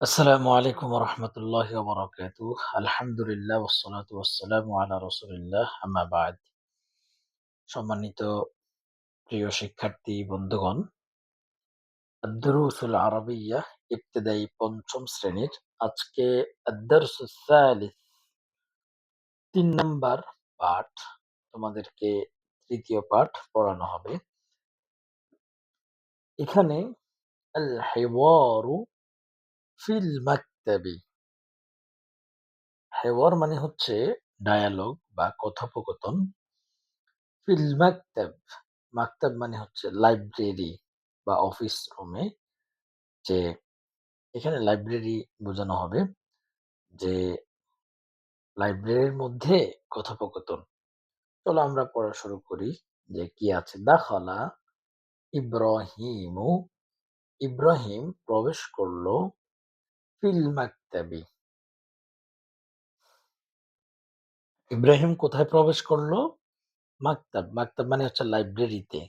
আসসালামু আলাইকুম রহমতুল্লাহ বরকাত আলহামদুলিল্লাহ ওসলাত ওসালাম আলা রসুলিল্লাহ আম্মা বাদ সম্মানিত প্রিয় শিক্ষার্থী বন্ধুগণ আদরুসুল আরবিয়া ইবতেদায়ী পঞ্চম শ্রেণীর আজকে আদরস সালিস তিন নম্বর পাঠ তোমাদেরকে তৃতীয় পাঠ পড়ানো হবে এখানে আল হেওয়ারু ফিল মাকতাবি। হেওয়ার মানে হচ্ছে ডায়ালগ বা কথোপকথন। ফিল মাকতাব মাকতাব মানে হচ্ছে লাইব্রেরি বা অফিস রুমে যে এখানে লাইব্রেরি বোঝানো হবে যে লাইব্রেরির মধ্যে কথোপকথন। চলো আমরা পড়া শুরু করি যে কি আছে। দাখলা, ইব্রাহিমু, ইব্রাহিম প্রবেশ করল মাকতাবি ইব্রাহিম কোথায় প্রবেশ করল মাকতাব মাকতাব মানে হচ্ছে লাইব্রেরিতে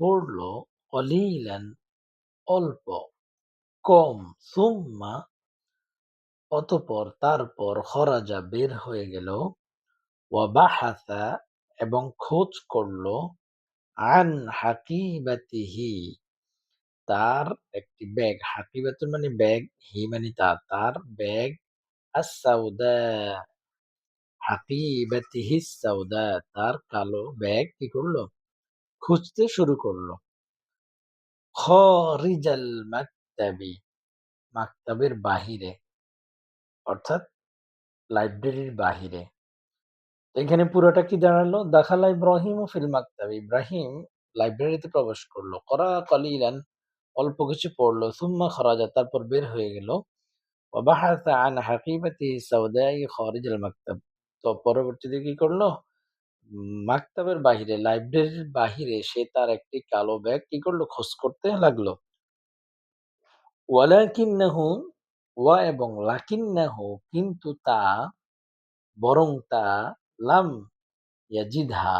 পড়ল কলিলান অল্প কম সুম্মা অতপর তারপর খরাজা বের হয়ে গেল ওয়াবাহাসা এবং খোঁজ করল আন হাকিবাতিহি তার একটি ব্যাগ হাকিবাতুন মানে ব্যাগ, হি মানে তার তার ব্যাগ আসাউদা হাকিবাতিহি সাউদা তার কালো ব্যাগ কি করল? খুঁজতে শুরু করল। খরিজাল মাকতাবি, মাকতাবের বাহিরে, অর্থাৎ লাইব্রেরির বাহিরে। এখানে পুরোটা কি দাঁড়াল দাখালা ইব্রাহিম ও ফিল মাকতাব। ইব্রাহিম লাইব্রেরিতে প্রবেশ করল। করা কলিলান অল্প কিছু পড়লো সুম্মা খরাজা তারপর বের হয়ে গেল وبحث عن حقيبته السوداء خارج المكتب তো পরবর্তীতে কি করলো মাকতাবের বাহিরে লাইব্রেরির বাহিরে সে তার একটি কালো ব্যাগ কি করলো খোঁজ করতে লাগলো ওয়ালাকিন্নাহু ওয়া এবং লাকিন্নাহু কিন্তু তা বরং তা লাম ইয়াজিদহা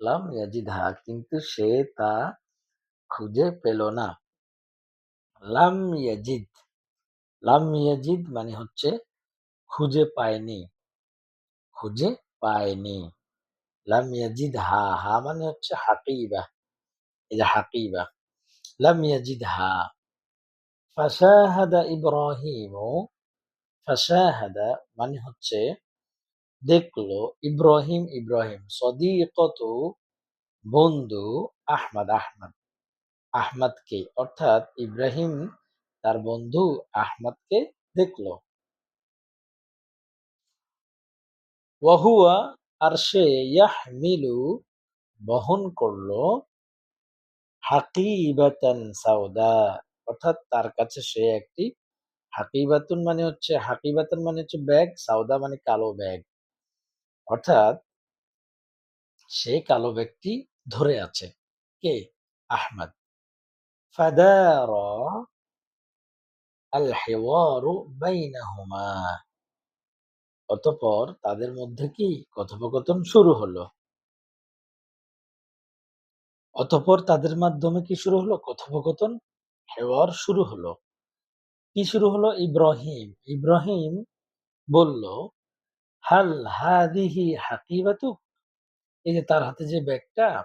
লাম ইয়াজিদহা কিন্তু সে তা খুঁজে পেল না। লাম ইয়াজিদ লাম ইয়াজিদ মানে হচ্ছে খুঁজে পায়নি খুঁজে পায়নি। লাম ইয়াজিদ হা হা মানে হচ্ছে হাকিবা, এই যে হাকিবা। লাম ইয়াজিদ হা, ফাশাহাদা ইব্রাহিম, ফাশাহাদা মানে হচ্ছে দেখল ইব্রাহিম ইব্রাহিম, সদিকত বন্ধু আহমদ আহমদ। আহমদকে, অর্থাৎ ইব্রাহিম তার বন্ধু আহমদকে দেখল। ওয়াহুয়া আর সে ইয়াহমিলু বহন করল হাকিবাতান সাউদা, অর্থাৎ তার কাছে সে একটি হাকিবাতুন মানে হচ্ছে, হাকিবাতুন মানে হচ্ছে ব্যাগ, সাউদা মানে কালো ব্যাগ। অর্থাৎ সে কালো ব্যাগটি ধরে আছে। কে? আহমদ। আল হেওয়ারু বাইনাহুমা অতঃপর তাদের মধ্যে কি কথোপকথন শুরু হলো? অতঃপর তাদের মাধ্যমে কি শুরু হলো? কথোপকথন, হেওয়ার শুরু হলো। কি শুরু হলো? ইব্রাহিম। ইব্রাহিম বলল, হাল হাদিহি হাকিবাতু? এই যে তার হাতে যে ব্যাগটা,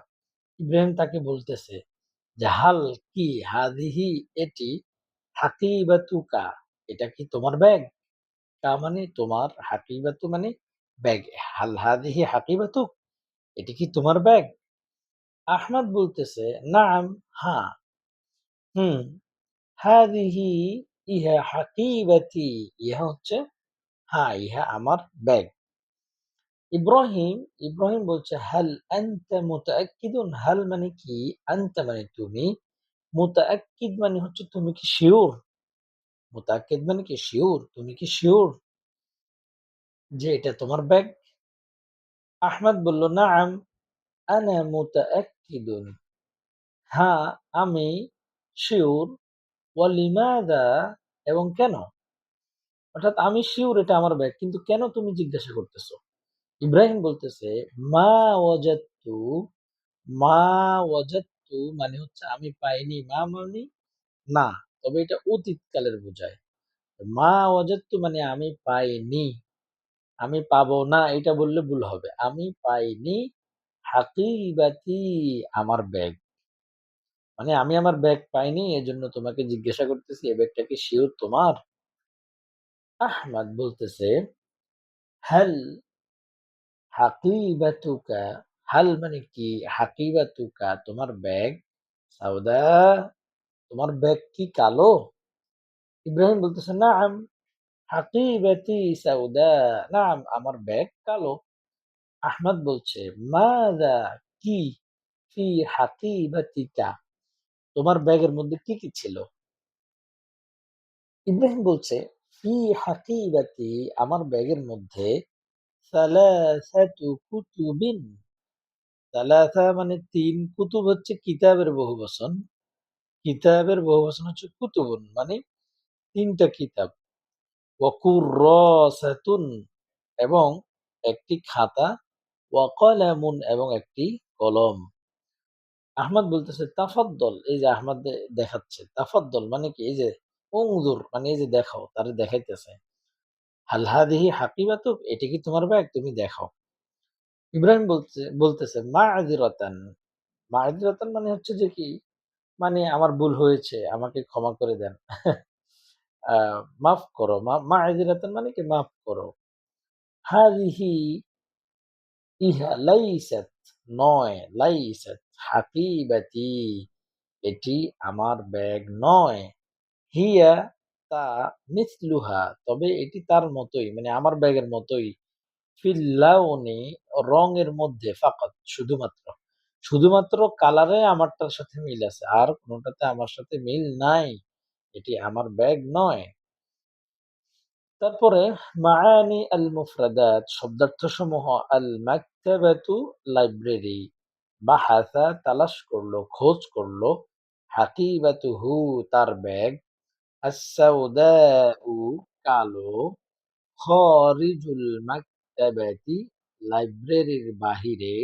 ইব্রাহিম তাকে বলতেছে যে, হাল কি হাদিহি এটি? হাকিবাতুকা, এটা কি তোমার ব্যাগ? তা মানে তোমার হাকিবাতু মানে ব্যাগ। হাল হাদিহি হাকিবাতু, এটি কি তোমার ব্যাগ? আহমদ বলতেছে, নাম হ্যাঁ হুম, হাদিহি, ইহা হাকিবাতি। ইহা হচ্ছে হ্যাঁ ইহা আমার ব্যাগ। ইব্রাহিম ইব্রাহিম বলছে, হাল আনতা মুতাআক্কিদুন? হাল মানে কি? আনতা মানে তুমি? মুতাআক্কিদ মানে হচ্ছে তুমি কি শিওর? মুতাআক্কিদ মানে কি শিওর? তুমি কি শিওর যে এটা তোমার ব্যাগ? আহমদ বলল নাম আনা হ্যাঁ আমি শিওর। ওয়ালিমাদা এবং কেন? অর্থাৎ আমি শিওর এটা আমার ব্যাগ, কিন্তু কেন তুমি জিজ্ঞাসা করতেছো? ইব্রাহিম বলতেছে, মা ওয়াজাত্তু মা ওয়াজাত্তু মানে হচ্ছে আমি পাইনি, মা মানে না। তবে এটা অতীতকালের বোঝায়। মা ওয়াজাদতু মানে আমি পাইনি, আমি পাবো না। এটা বললে ভুল হবে। আমি পাইনি হাকিবাতি আমার ব্যাগ। মানে আমি আমার ব্যাগ পাইনি, এজন্য তোমাকে জিজ্ঞাসা করতেছি এই ব্যাগটা কি শিওর তোমার? আহমদ বলতেছে হাল হাকিবাতুকা, হাল মানে কি? হাকিবাতুকা, তোমার ব্যাগ? সাউদা, তোমার ব্যাগ কি কালো? ইব্রাহিম বলতেছে, নাম, হাকিবাতি সাউদা। নাম, আমার ব্যাগ কালো। আহমদ বলছে, মাদা কি ফি হাকিবাতিকা? তোমার ব্যাগের মধ্যে কি কি ছিল? ইব্রাহিম বলছে, ফি হাকিবাতি, আমার ব্যাগের মধ্যে সালাসাতু কুতুবিন। সালাসা মানে তিন কুতুব হচ্ছে কিতাবের বহু বচন। কিতাবের বহু বচন হচ্ছে কুতুবুন মানে তিনটা কিতাব। ওয়াকুররাসাতুন এবং একটি খাতা, ওয়াকালামুন এবং একটি কলম। আহমদ বলতেছে, তাফাদ্দল এই যে আহমদ দেখাচ্ছে। তাফাদ্দল মানে কি? এই যে উংজুর মানে এই যে দেখাও, তারে দেখাইতেছে। হাল হাদিহি হাকিবাতুক এটি কি তোমার ব্যাগ তুমি দেখাও। ইব্রাহিম বলছে, বলতেছে মা আজিরতান মা আজিরতান মানে হচ্ছে যে কি? মানে আমার ভুল হয়েছে, আমাকে ক্ষমা করে দেন। মাফ করো, মা মা আজিরতান মানে কি? মাফ করো। হাদিহি ইহা লাইসাত, নয়, লাইসাত হাকিবাতি, এটি আমার ব্যাগ নয়। হিয়া তা মিসলুহা। তবে এটি তার মতোই মানে আমার ব্যাগের মতোই। ফিল্লাউনি রঙের মধ্যে ফাকাত, শুধুমাত্র। শুধুমাত্র কালারে আমারটার সাথে মিল আছে। আর কোনোটাতে আমার সাথে মিল নাই। এটি আমার ব্যাগ নয়। তারপরে মায়ানি আল মুফরাদাত শব্দার্থ সমূহ আল মাকতাবাতু লাইব্রেরি বাহাসা তালাশ করল খোঁজ করল হাকিবাতুহু তার ব্যাগ। কালো খরিজুল মাকতাবাতি লাইব্রেরির বাহিরে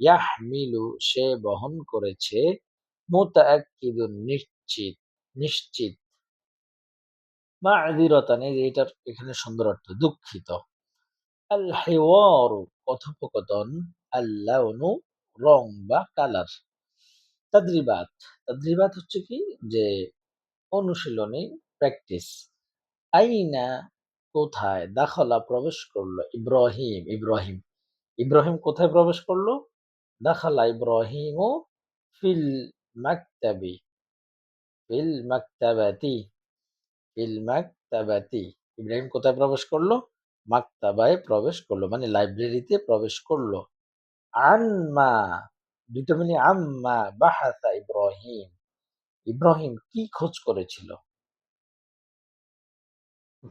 ইয়াহমিলু সে বহন করেছে নিশ্চিত নিশ্চিত। এখানে সুন্দর অর্থ দুঃখিত। আল হিওয়ারু কথোপকথন আল লাউনু রং বা কালার তাদ্রিবাত। তাদ্রিবাত হচ্ছে কি? যে অনুশীলনী প্র্যাকটিস আইনা কোথায়? দাখলা প্রবেশ করল। ইব্রাহিম ইব্রাহিম। ইব্রাহিম কোথায় প্রবেশ করল? দাখালা ইব্রাহিম ও ফিল মাকতাবি। ফিল মাকতাবাতি। ফিল মাকতাবাতি। ইব্রাহিম কোথায় প্রবেশ করল? মাকতাবায় প্রবেশ করল মানে লাইব্রেরিতে প্রবেশ করল। আনমা মানে আম্মা, বাহাসা ইব্রাহিম। ইব্রাহিম কি খোঁজ করেছিল?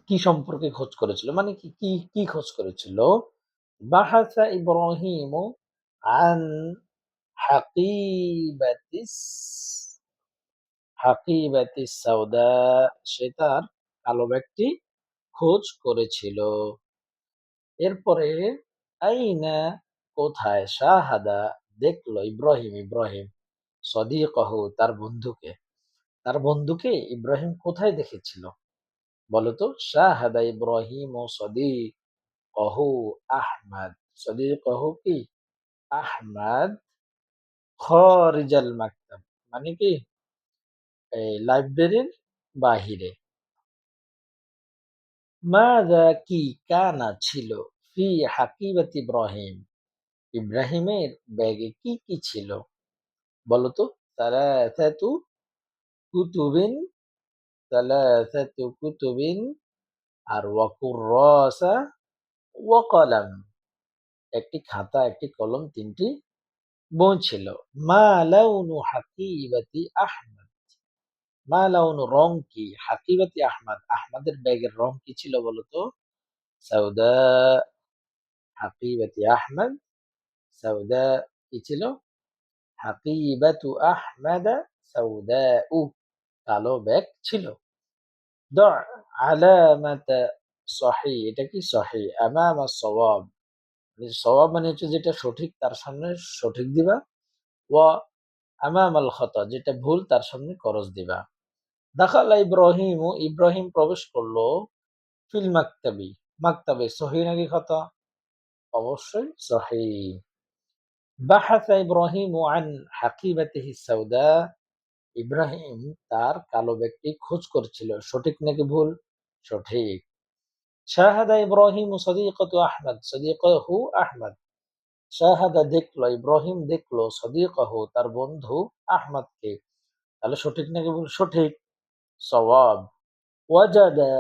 কি সম্পর্কে খোঁজ করেছিল? মানে কি কি কি খোঁজ করেছিল? বাহাসা ইব্রাহিম আন হাকিবাতিস হাকিবাতিস সাউদা। সে তার কালো ব্যাগটি খোঁজ করেছিল। এরপরে আইনা? কোথায়? শাহাদা দেখল ইব্রাহিম ইব্রাহিম, সদিকহু তার বন্ধুকে। তার বন্ধুকে ইব্রাহিম কোথায় দেখেছিল? বলতো, শাহাদা ইব্রাহিম ও সদিকহু আহমদ। সদিকহু কি? আহমদ খরিজাল মাকতাব। মানে কি? এই লাইব্রেরির বাহিরে। মাযা কি কানা ছিল ফি হাকিবাত ইব্রাহিম? ইব্রাহিমের ব্যাগে কি কি ছিল? বলতো সালাসাতু কুতুবিন সালাসাতু কুতুবিন আর ওয়াকুররাসা ওয়া কলাম একটি খাতা একটি কলম তিনটি বই ছিল মা লাউনু হাকিবাতি আহমদ মা লাউনু রং কি হাকিবাতি আহমদ আহমদের ব্যাগের রং কি ছিল বলতো সাউদা হাকিবাতি আহমদ সাউদা কি ছিল হাকিবাতু আহমদা সাউদাউ কালো ব্যাগ ছিল। সহি, এটা কি সহি? আমামা সওয়াব। মানে সওয়াব মানে হচ্ছে যেটা সঠিক, তার সামনে সঠিক দিবা। ওয়া আমামাল খতা যেটা ভুল, তার সামনে করজ দিবা। দাখালা ইব্রাহিম ইব্রাহিম প্রবেশ করল ফিল মাকতাবি। মাকতাবে সহি নাকি খাতা? অবশ্যই সহি। বাহাসা ইব্রাহিম আন হাকিবাতিহি সাউদা। ইব্রাহিম তার কালো ব্যক্তি খোঁজ করছিল, সঠিক নাকি ভুল? সঠিক। শাহাদা ইব্রাহিম সদিকত আহমদ, সদিকহু আহমদ। শাহাদা দেখল, ইব্রাহিম দেখল সদিকহু তার বন্ধু আহমদকে। তাহলে সঠিক নাকি ভুল? সঠিক। সওয়াব। ওয়াজাদা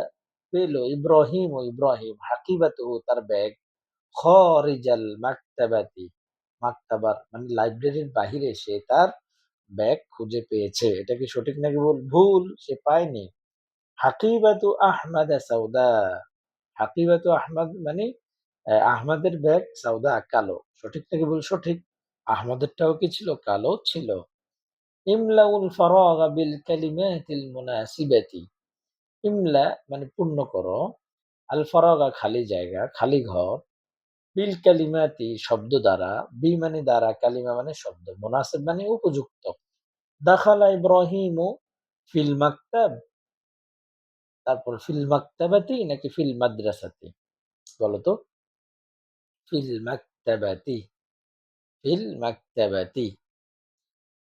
পেল ইব্রাহিম ও ইব্রাহিম হাকিবাতুহু তার ব্যাগ। খরিজাল মাকতাবাতি। মাকতাবার মানে লাইব্রেরির বাহিরে সে তার ব্যাগ খুঁজে পেয়েছে। এটা কি সঠিক নাকি ভুল? ভুল সে পায়নি। হাকিবাতু আহমদ সাউদা। হাকিবাতু আহমদ মানে আহ, আহমদের ব্যাগ সাউদা কালো। সঠিক নাকি ভুল? সঠিক। আহমদেরটাও কি ছিল? কালো ছিল। ইমলাউল ফারাগা বিল কালিমাতিল মুনাসিবাতি। ইমলা মানে পূর্ণ করো। আল ফারাগা খালি জায়গা খালি ঘর। বিল কালিমাতি শব্দ দ্বারা বি মানে দ্বারা, কালিমা মানে শব্দ, মুনাসিব মানে উপযুক্ত। দাখালা ইব্রাহিম ফিল মাকতাব, তারপর ফিল মাকতাবাতি নাকি ফিল মাদ্রাসাতি, বলতো? ফিল মাকতাবাতি ফিল মাকতাবাতি।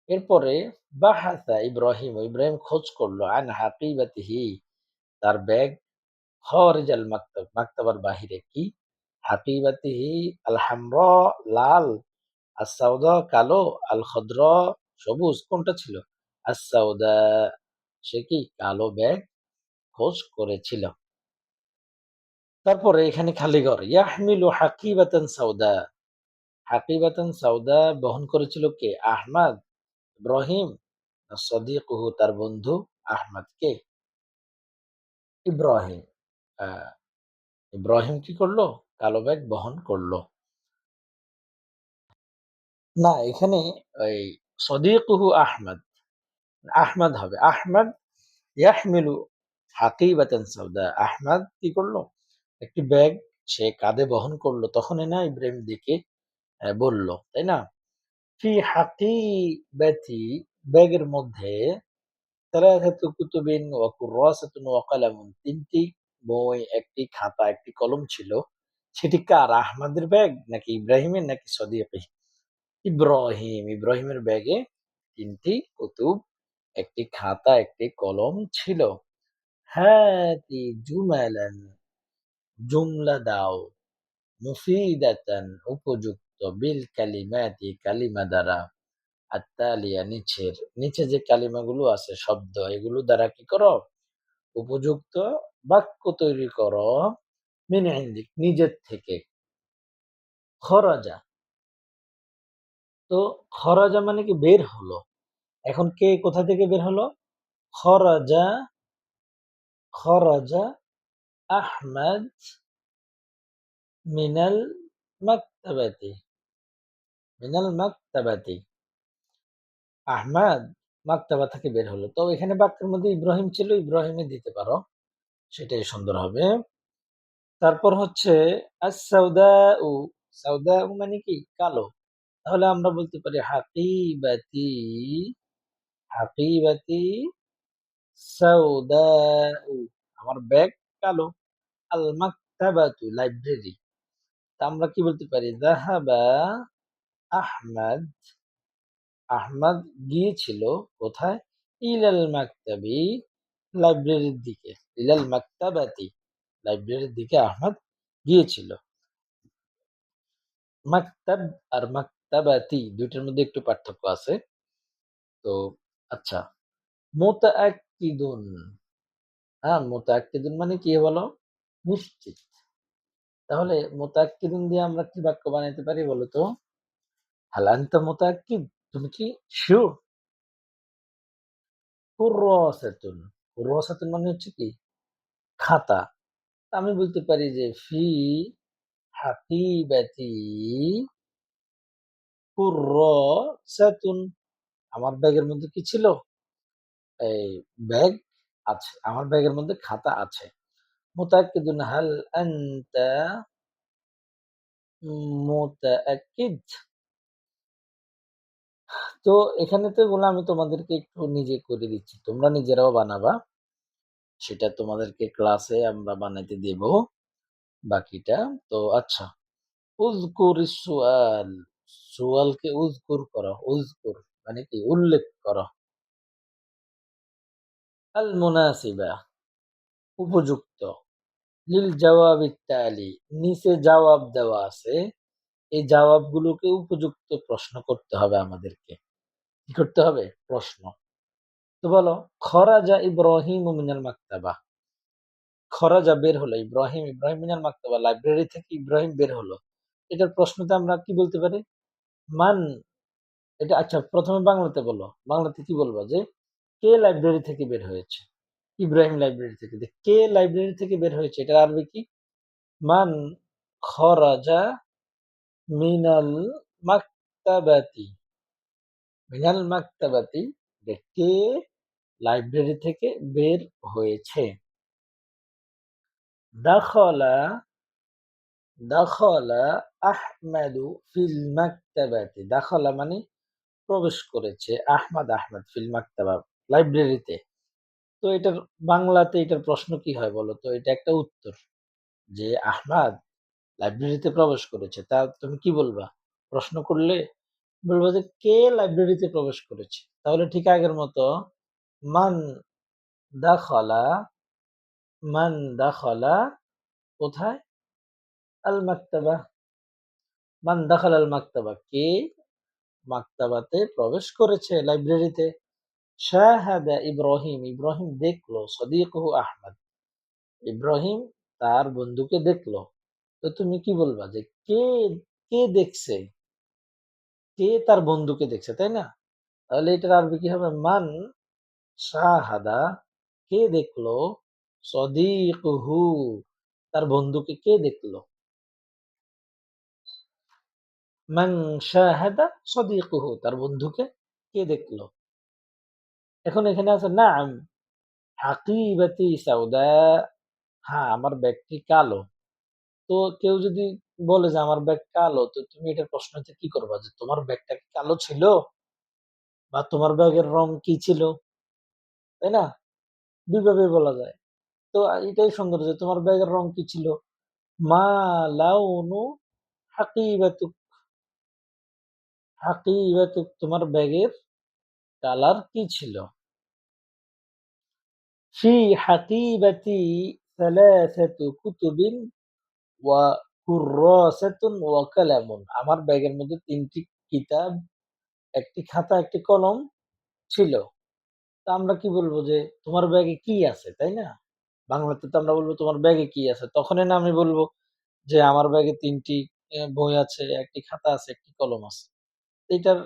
এরপরে, বাহাসা ইব্রাহিম ইব্রাহিম খোঁজ করল, আন হাকিবাতিহি, তার ব্যাগ খরিজ আল মাকতাব, মাকতাবার বাহিরে কি? হাকিবাতিহি আল হামরা লাল আসাউদা কালো আল খদ্র সবুজ কোনটা ছিল? আসাউদা সে কি? কালো ব্যাগ খোঁজ করেছিল। তারপরে এখানে খালি ঘর। ইয়াহমিলু হাকিবাতান সাউদা। হাকিবাতান সাউদা বহন করেছিল কে? আহমদ ইব্রাহিম সদিকুহু তার বন্ধু আহমদ কে? ইব্রাহিম। আহ, ইব্রাহিম কি করল? কালো ব্যাগ বহন করল। না এখানে ওই সদিকুহু আহমদ আহমদ হবে। আহমদ ইয়াহমিলু হাকিবাতান সাউদা। আহমদ কি করল? একটি ব্যাগ সে কাঁধে বহন করল। তখনই না ইব্রাহিম দিকে বলল তাই না? ফি হাকিবাতি ব্যাগের মধ্যে কুতুবিন ওয়া কুররাসাতুন ওয়া কালামুন। তিনটি বই একটি খাতা একটি কলম ছিল। সেটি কার? আহমদের ব্যাগ নাকি ইব্রাহিমের নাকি সদিয়কে ইব্রাহিম, ইব্রাহিমের ব্যাগে তিনটি কুতুব, একটি খাতা, একটি কলম ছিল। জুমালান, জুমলা দাও, মুফিদাতান উপযুক্ত, বিল কালিমাতি কালিমা দ্বারা আত্মালিয়া নিচের, নিচে যে কালিমাগুলো আছে, শব্দ, এগুলো দ্বারা কি করো? উপযুক্ত বাক্য তৈরি করো। মিন ইন্দিক নিজের থেকে। খরাজা। তো খরাজা মানে কি বের হলো? এখন কে কোথা থেকে বের হলো? খরাজা খরাজা আহমদ মিনাল মাকতাবাতি। মিনাল মাকতাবাতি। আহমদ মাকতাবা থেকে বের হলো। তো এখানে বাক্যের মধ্যে ইব্রাহিম ছিল ইব্রাহিমে দিতে পারো। সেটাই সুন্দর হবে। তারপর হচ্ছে সাউদাউ মানে কি? কালো। তাহলে আমরা বলতে পারি হাকিবাতি হাকিবাতি সাউদাউ। আমার ব্যাগ কালো। আল মাকতাবাতু লাইব্রেরি। তা আমরা কি বলতে পারি? যাহাবা আহমদ আহমদ গিয়েছিল কোথায়? ইলাল মাকতাবি লাইব্রেরির দিকে। ইলাল মাকতাবাতি লাইব্রেরির দিকে আহমদ গিয়েছিল। মাকতাব আর মাকতাবাতি দুইটার মধ্যে একটু পার্থক্য আছে। তো আচ্ছা মোতাকিদুন হ্যাঁ মোতাকিদুন মানে কি বলো? নিশ্চিত তাহলে মোতাকিদুন দিয়ে আমরা কি বাক্য বানাইতে পারি বলো তো? হালান্ত মোতাকিদ তুমি কি শিওর কুর্রাসাতুন। কুর্রাসাতুন মানে হচ্ছে কি? খাতা। আমি বলতে পারি যে, ফি হাকিবাতি কুর্রাসাতুন আমার ব্যাগের মধ্যে কি ছিল এই ব্যাগ আছে, আমার ব্যাগের মধ্যে খাতা আছে মুতাকিদুন হাল আনতা মুতাকিদ তো এখানে তো এগুলো আমি তোমাদেরকে একটু নিজে করে দিচ্ছি। তোমরা নিজেরাও বানাবা। সেটা তোমাদেরকে ক্লাসে আমরা বানাইতে দেব। বাকিটা তো আচ্ছা। উযকুর সুআল। সুয়ালকে উযকুর করো। উযকুর মানে কি? উল্লেখ করো। আল মুনাসিবা উপযুক্ত। লিল জওয়াবিত তালি নিচে জবাব দেওয়া আছে। এই জবাবগুলোকে উপযুক্ত প্রশ্ন করতে হবে আমাদেরকে। কি করতে হবে? প্রশ্ন। তো বলো, খরাজা ইব্রাহিম মিনাল মাকতাবা। খরাজা বের হলো, ইব্রাহিম ইব্রাহিম মিনাল মাকতাবা লাইব্রেরি থেকে ইব্রাহিম বের হলো। এটার প্রশ্নতে আমরা কি বলতে পারি? মান, এটা আচ্ছা প্রথমে বাংলাতে বলো। বাংলাতে কি বলব যে, কে লাইব্রেরি থেকে বের হয়েছে? ইব্রাহিম লাইব্রেরি থেকে। কে লাইব্রেরি থেকে বের হয়েছে এটা আরবি কি? মান, খরাজা মিনাল মাকতাবাতি। মিনাল মাকতাবাতি কে লাইব্রেরি থেকে বের হয়েছে? দাখলা দাখলা আহমাদু ফিল মাকতাবাতি। দাখলা মানে প্রবেশ করেছে আহমাদ আহমদ ফিল লাইব্রেরিতে। তো এটার বাংলাতে এটার প্রশ্ন কি হয় বলো তো? এটা একটা উত্তর। যে আহমাদ লাইব্রেরিতে প্রবেশ করেছে। তা তুমি কি বলবা? প্রশ্ন করলে বলবা যে, কে লাইব্রেরিতে প্রবেশ করেছে? তাহলে ঠিক আগের মতো, মান দাখলা মান দাখলা কোথায়? আল মাকতাবা। মান দাখাল আল মাক্তাবা কে মাকতাবাতে প্রবেশ করেছে লাইব্রেরিতে শাহাদা ইব্রাহিম ইব্রাহিম দেখল, সদিকহু আহমদ ইব্রাহিম তার বন্ধুকে দেখল তো তুমি কি বলবা যে, কে কে দেখছে কে তার বন্ধুকে দেখছে, তাই না? তাহলে এটার আরবি কি হবে? মান শাহাদা, কে দেখল? সদিকহু, তার বন্ধুকে কে দেখল? মান শাহাদা, সদিকহু, তার বন্ধুকে কে দেখল? এখন এখানে আছে, নাম, হাকিবাতি সাউদা হ্যাঁ আমার ব্যাগটি কালো। তো কেউ যদি বলে যে আমার ব্যাগ কালো তো তুমি এটার প্রশ্নতে কি করবা যে তোমার ব্যাগটা কি কালো ছিল বা তোমার ব্যাগের রং কি ছিল তাই না দুইভাবে বলা যায় তো এটাই সুন্দর যে তোমার ব্যাগের রং কি ছিল মা লাউনু হাকিবাতুক হাকিবাতুক তোমার ব্যাগের কালার কি ছিল ফি হাকিবাতি ثلاثة كتب কুরাসাতুন ওয়া কালামুন। আমার ব্যাগের মধ্যে তিনটি কিতাব, একটি খাতা, একটি কলম ছিল। তা আমরা কি বলব যে, তোমার ব্যাগে কি আছে, তাই না? বাংলাতে তো আমরা বলব, তোমার ব্যাগে কি আছে? তখনই না আমি বলব যে, আমার ব্যাগে তিনটি বই আছে, একটি খাতা আছে, একটি কলম আছে। এটার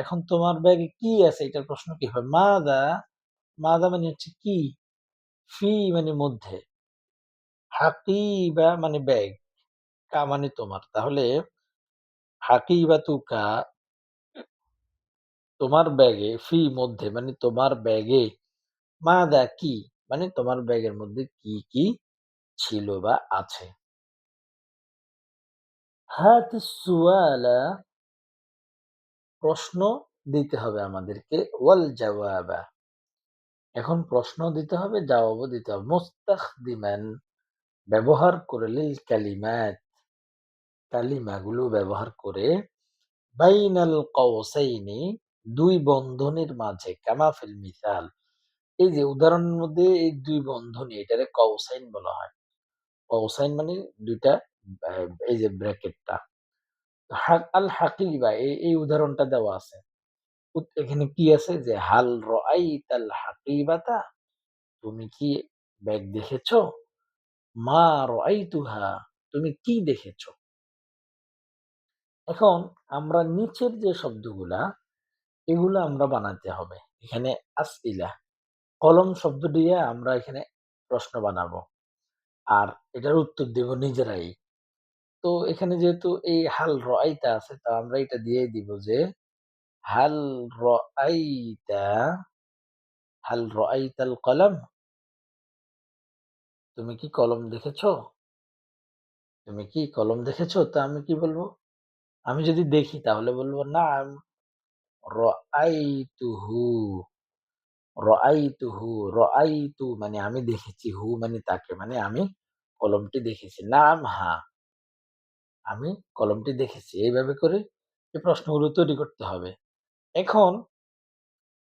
এখন তোমার ব্যাগে কি আছে, এটার প্রশ্ন কি হয়? মাদা মাদা মানে হচ্ছে কি? ফি মানে মধ্যে। হাকিবা মানে ব্যাগ। কা মানে তোমার। তাহলে হাকিবা তুকা তোমার ব্যাগে ফি মধ্যে মানে তোমার ব্যাগে মাদা কি মানে তোমার ব্যাগের মধ্যে কি কি ছিল বা আছে? হাত সুয়ালা প্রশ্ন দিতে হবে আমাদেরকে। ওয়াল জওয়াবা। এখন প্রশ্ন দিতে হবে, জবাবও দিতে হবে। মুস্তাখদিমান, ব্যবহার করে লিল কালিমাত। কালিমাগুলো ব্যবহার করে বাইনাল কওসাইনি দুই বন্ধনীর মাঝে, কামা ফিল মিসাল। এই যে উদাহরণের মধ্যে এই দুই বন্ধনী, এটারে কওসাইন বলা হয়। কওসাইন মানে দুইটা এই যে ব্র্যাকেটটা। আল হাকিবা, এই এই উদাহরণটা দেওয়া আছে। এখানে কি আছে যে, হাল রাআইতাল হাকিবাতা, তুমি কি ব্যাগ দেখেছ? মা রাআইতুহা, তুমি কি দেখেছ? এখন আমরা নিচের যে শব্দগুলা, এগুলো আমরা বানাতে হবে। এখানে আসইলা, কলম শব্দ দিয়ে আমরা এখানে প্রশ্ন বানাবো। আর এটার উত্তর দেব নিজেরাই। তো এখানে যেহেতু এই হাল রাআইতা আছে, তা আমরা এটা দিয়ে দিব যে, হাল রাআইতা, হাল রাআইতাল কলম। তুমি কি কলম দেখেছ? তুমি কি কলম দেখেছ? তা আমি কি বলব? আমি যদি দেখি তাহলে বলব না রাআইতুহু রাআইতুহু, রাআইতু মানে আমি দেখেছি, হু মানে তাকে মানে আমি কলমটি দেখেছি। নাম হা। আমি কলমটি দেখেছি। এইভাবে করে এই প্রশ্নগুলো তৈরি করতে হবে। এখন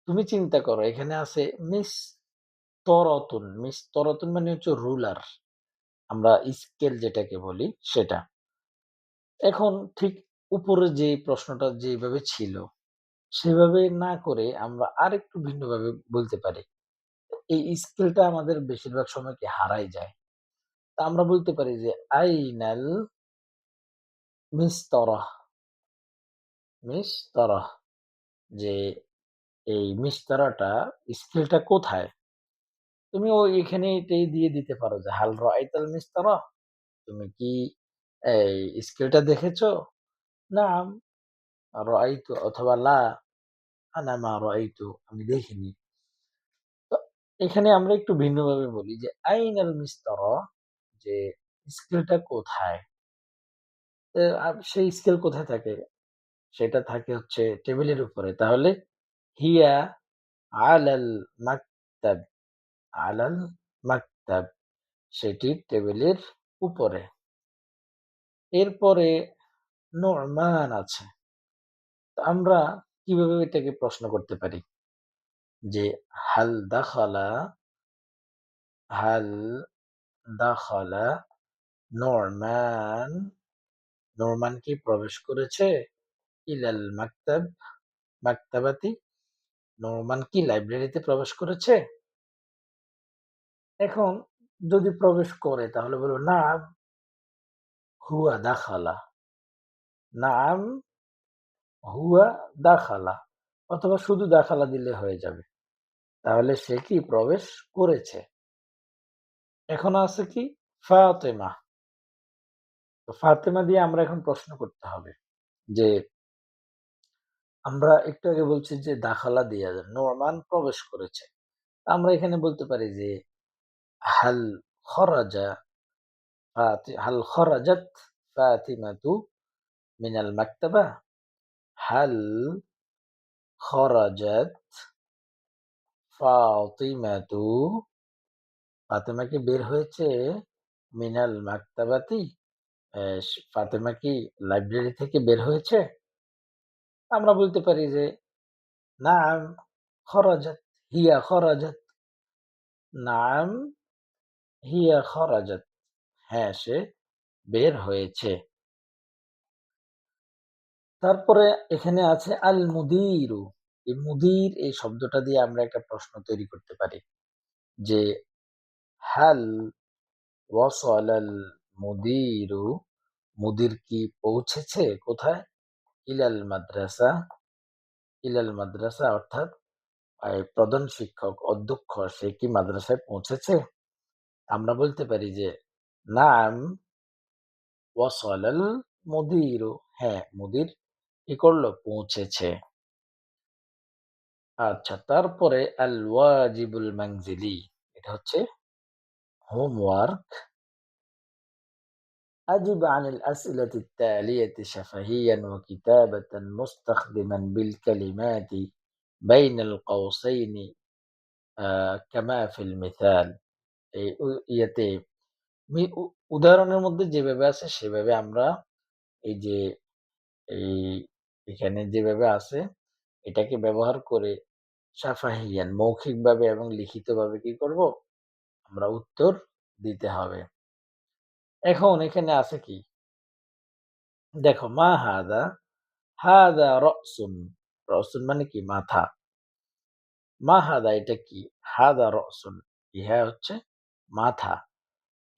তুমি চিন্তা করো, এখানে আছে মিস তরতুন। মিস তরতুন মানে হচ্ছে রুলার। আমরা স্কেল যেটাকে বলি সেটা। এখন ঠিক উপরে যে প্রশ্নটা যেভাবে ছিল, সেভাবে না করে আমরা আরেকটু ভিন্নভাবে বলতে পারি। এই স্কেলটা আমাদের বেশিরভাগ সময়কে হারাই যায়? তা আমরা বলতে পারি যে আইনাল মিস্তরহ মিস্তরহ, যে এই মিস্তরাটা স্কেলটা কোথায়? তুমি ও এখানে এটাই দিয়ে দিতে পারো যে হাল রাআইতাল মিস্তরা তুমি কি এই স্কেলটা দেখেছ? নাম রাআইতু অথবা লা আনা মা রাআইতু আমি দেখিনি তো এখানে আমরা একটু ভিন্নভাবে বলি যে আইন আইনাল মিস্তরা যে স্কেলটা কোথায় সেই স্কেল কোথায় থাকে? সেটা থাকে হচ্ছে টেবিলের উপরে। তাহলে হিয়া আলাল মাকতাব, আলাল মাকতাব সেটি টেবিলের উপরে। এরপরে নু'মান আছে। আমরা কীভাবে এটাকে প্রশ্ন করতে পারি? যে, হাল দাখালা হাল দাখালা নু'মান নোমান কি প্রবেশ করেছে? ইলাল মাকতাব, মাকতাবাতি নোমান কি লাইব্রেরিতে প্রবেশ করেছে? এখন যদি প্রবেশ করে, তাহলে বলব না, হুয়া দাখালা নাম, হুয়া, দাখালা, অথবা শুধু দাখালা দিলে হয়ে যাবে। তাহলে সে কি প্রবেশ করেছে? এখন আছে কি? ফাতেমা। ফাতেমা দিয়ে আমরা এখন প্রশ্ন করতে হবে যে, আমরা একটু আগে বলছি যে, দাখালা দিয়া নোমান প্রবেশ করেছে। আমরা এখানে বলতে পারি যে, হাল খরাজা হাল খরাজাত ফাতিমাতু মিনাল মাকতাবা হাল খরাজাত ফাতিমাতু ফাতেমা কি বের হয়েছে মিনাল মাকতাবাতি ফাতেমা কি লাইব্রেরি থেকে বের হয়েছে? আমরা বলতে পারি যে, নাম খরাজাত, হিয়া খরাজাত। নাম হিয়া খরাজাত। হ্যাঁ সে বের হয়েছে। তারপরে এখানে আছে আল মুদিরু এই মুদির এই শব্দটা দিয়ে আমরা একটা প্রশ্ন তৈরি করতে পারি যে, হাল ওয়াসালাল মুদিরু? মুদির কি পৌঁছেছে কোথায়? ইলাল মাদ্রাসা। ইলাল মাদ্রাসা অর্থাৎ প্রধান শিক্ষক অধ্যক্ষ, সে কি মাদ্রাসায় পৌঁছেছে? আমরা বলতে পারি যে, নাম ওয়াসালাল মুদিরু। হ্যাঁ মুদির কি করলো পৌঁছেছে আচ্ছা তারপরে আল ওয়াজিবুল মানজিলি এটা হচ্ছে হোমওয়ার্ক أجب عن الأسئلة التالية شفهيا وكتابة مستخدما بالكلمات بين القوسين آه كما في المثال এই ইয়েতে উদাহরণের মধ্যে যেভাবে আছে সেভাবে আমরা এই যে এই এখানে যেভাবে আছে, এটাকে ব্যবহার করে সাফাহিয়ান মৌখিকভাবে এবং লিখিতভাবে কি করব? আমরা উত্তর দিতে হবে। এখন এখানে আছে কি? দেখো, মা হাদা হাদা রসুন রসুন মানে কি? মাথা। মা হাদা এটা কি? হাদা রসুন, ইহা হচ্ছে মাথা।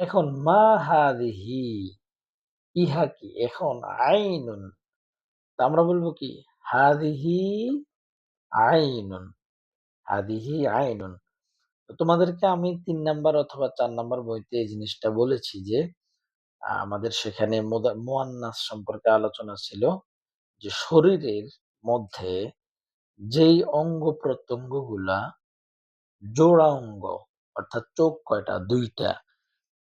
এখন মা হাদিহি, ইহা কি? এখন আইনুন আমরা বলব কি? হাদিহি আইনুন। হাদিহি আইনুন। তোমাদেরকে আমি তিন নাম্বার অথবা চার নাম্বার বইতে এই জিনিসটা বলেছি যে, আমাদের সেখানে মোয়ান্নাস সম্পর্কে আলোচনা ছিল যে শরীরের মধ্যে যেই অঙ্গ প্রত্যঙ্গগুলা জোড়া অঙ্গ, অর্থাৎ চোখ কয়টা? দুইটা।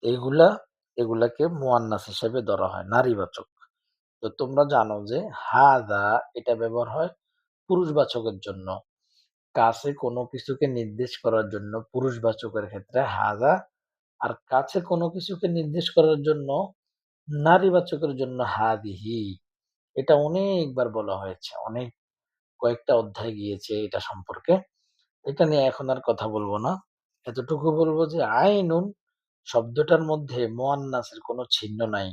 এগুলা, এগুলাকে মোয়ান্নাস হিসেবে ধরা হয়, নারীবাচক। তো তোমরা জানো যে হাদা এটা ব্যবহার হয় পুরুষবাচকের জন্য। কাছে কোনো কিছুকে নির্দেশ করার জন্য পুরুষবাচকের ক্ষেত্রে হাযা আর কাছে কোনো কিছুকে নির্দেশ করার জন্য নারীবাচকের জন্য হাদিহি। এটা অনেকবার বলা হয়েছে। অনেক কয়েকটা অধ্যায় গিয়েছে এটা সম্পর্কে। এটা নিয়ে এখন আর কথা বলব না। এতটুকু বলব যে আইনুন শব্দটার মধ্যে মুয়ান্নাসের কোনো চিহ্ন নাই।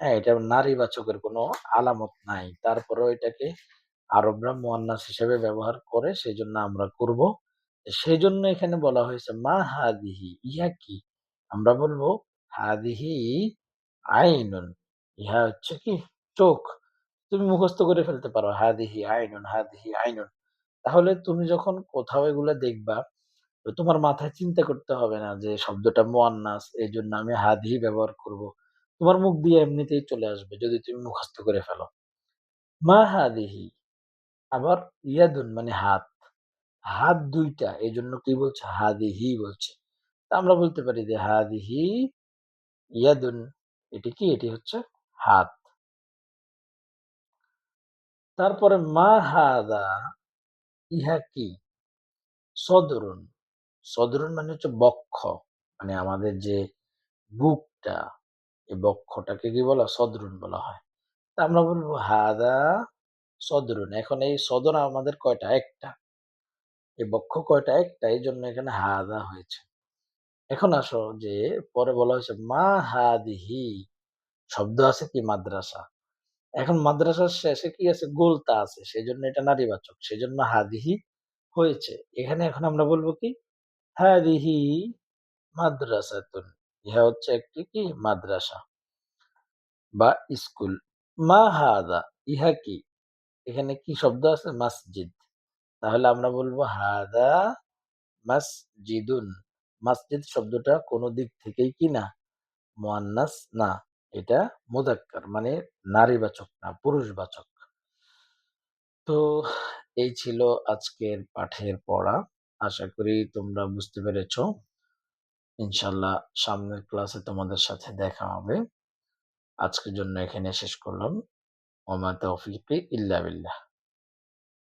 হ্যাঁ, এটা নারীবাচকের কোনো আলামত নাই। তারপরেও এটাকে আরবরা মুয়ান্নাস হিসেবে ব্যবহার করে সেই জন্য আমরা করব। সেই জন্য এখানে বলা হয়েছে মা হাদিহি ইহা কি? আমরা বলব হাদিহি আইনুন। ইহা হচ্ছে কি চোখ। তুমি মুখস্থ করে ফেলতে পারো হাদিহি আইনুন, হাদিহি আইনুন। তাহলে তুমি যখন কোথাও এগুলা দেখবা তোমার মাথায় চিন্তা করতে হবে না যে শব্দটা মোয়ান্নাস এই জন্য আমি হাদিহি ব্যবহার করব। তোমার মুখ দিয়ে এমনিতেই চলে আসবে যদি তুমি মুখস্থ করে ফেলো। মা হাদিহি আবার ইয়াদুন মানে হাত। হাত দুইটা এই জন্য কি বলছে? হা হাদিহি বলছে। আমরা বলতে পারি যে হাদিহি ইয়াদুন। এটি কি? এটি হচ্ছে হাত। তারপরে মা হাদা ইহা কি? সদরুন। সদরুন মানে হচ্ছে বক্ষ। মানে আমাদের যে বুকটা, এই বক্ষটাকে কি বলা? সদরুন বলা হয়। তা আমরা বলব, হাদা সদরুন। এখন এই সদর আমাদের কয়টা? একটা। এই বক্ষ কয়টা? একটা। এই জন্য এখানে হাদা হয়েছে। এখন আসো যে, পরে বলা হয়েছে, মা হাদিহি শব্দ আছে কি মাদ্রাসা। এখন মাদ্রাসার শেষে কি আছে? গোলতা আছে। সেজন্য এটা নারীবাচক। সেজন্য হাদিহি হয়েছে। এখানে এখন আমরা বলব কি? হাদিহি মাদ্রাসাতুন। ইহা হচ্ছে একটি কি? মাদ্রাসা বা স্কুল। মা হাদা ইহা কি? এখানে কি শব্দ আছে? মসজিদ। তাহলে আমরা বলব হাদা মাসজিদুন। মাসজিদ শব্দটা কোন দিক থেকেই কি না? মুয়ান্নাস না। এটা মুযাক্কার মানে নারীবাচক না, পুরুষবাচক। তো এই ছিল আজকের পাঠের পড়া। আশা করি তোমরা বুঝতে পেরেছ। ইনশাআল্লাহ সামনের ক্লাসে তোমাদের সাথে দেখা হবে। আজকের জন্য এখানে শেষ করলাম। ওমা তৌফিকি ইল্লা বিল্লাহ।